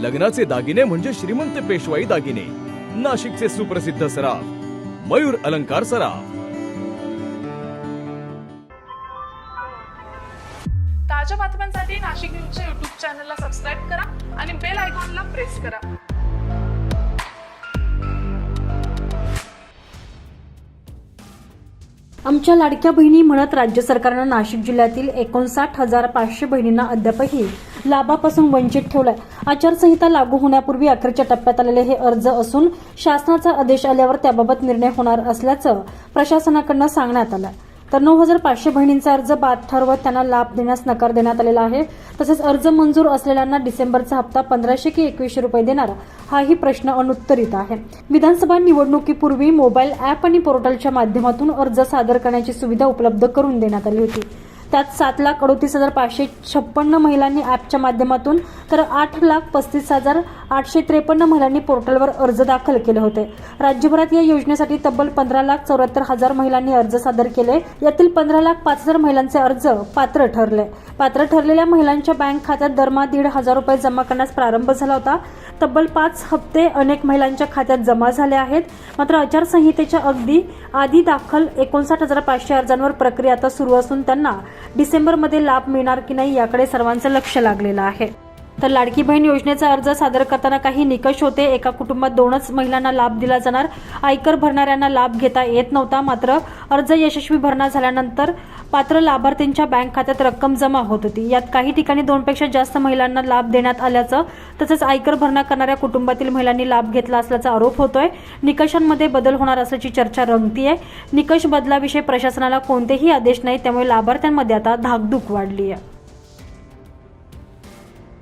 लग्नाचे दागिने म्हणजे श्रीमंत पेशवाई दागिने. नाशिकचे सुप्रसिद्ध सराफ मयूर अलंकार सराफ. ताज्या बातम्यांसाठी नाशिक न्यूजच्या युट्यूब चॅनलला सबस्क्राईब करा आणि बेल आयकॉनला प्रेस करा. आमच्या लाडक्या बहिणी म्हणत राज्य सरकारनं नाशिक जिल्ह्यातील एकोणसाठ हजार पाचशे बहिणींना अद्यापही लाभापासून वंचित ठेवलाय. आचारसंहिता लागू होण्यापूर्वी अखेरच्या टप्प्यात आलेले हे अर्ज असून शासनाचा आदेश आल्यावर त्याबाबत निर्णय होणार असल्याचं प्रशासनाकडनं सांगण्यात आलं तर नऊ हजार पाचशे बहिणींचा अर्ज बाद ठरवत त्यांना लाभ देण्यास नकार देण्यात आलेला आहे. तसेच अर्ज मंजूर असलेल्यांना डिसेंबरचा हप्ता पंधराशे की एकवीसशे रुपये देणार हाही प्रश्न अनुत्तरित आहे. विधानसभा निवडणुकीपूर्वी मोबाईल अॅप आणि पोर्टलच्या माध्यमातून अर्ज सादर करण्याची सुविधा उपलब्ध करून देण्यात आली होती. त्यात सात लाख अडोतीस हजार पाचशे छप्पन्न महिलांनी ॲपच्या माध्यमातून तर आठ लाख पस्तीस हजार आठशे त्रेपन्न महिलांनी पोर्टलवर अर्ज दाखल केले होते. राज्यभरात या योजनेसाठी तब्बल पंधरा लाख चौऱ्याहत्तर हजार महिलांनी अर्ज सादर केले. यातील पंधरा लाख पाच हजार महिलांचे अर्ज पात्र ठरले. पात्र ठरलेल्या महिलांच्या बँक खात्यात दरमहा दीड हजार रुपये जमा करण्यास प्रारंभ झाला होता. तब्बल पाच हप्ते अनेक महिलांच्या खात्यात जमा झाले आहेत. मात्र आचारसंहितेच्या अगदी आधी दाखल एकोणसाठ हजार पाचशे अर्जांवर प्रक्रिया आता सुरू असून त्यांना डिसेंबरमध्ये लाभ मिळणार की नाही याकडे सर्वांचं लक्ष लागलेलं आहे. तर लाडकी बहीण योजनेचा अर्ज सादर करताना काही निकष होते. एका कुटुंबात दोनच महिलांना लाभ दिला जाणार. आयकर भरणाऱ्यांना लाभ घेता येत नव्हता. मात्र अर्ज यशस्वी भरणा झाल्यानंतर पात्र लाभार्थींच्या बँक खात्यात रक्कम जमा होत होती. यात काही ठिकाणी दोनपेक्षा जास्त महिलांना लाभ देण्यात आल्याचं तसंच आयकर भरणा करणाऱ्या कुटुंबातील महिलांनी लाभ घेतला असल्याचा आरोप होतोय. निकषांमध्ये बदल होणार असल्याची चर्चा रंगतीये. निकष बदलाविषयी प्रशासनाला कोणतेही आदेश नाही. त्यामुळे लाभार्थ्यांमध्ये आता धाकधूक वाढली आहे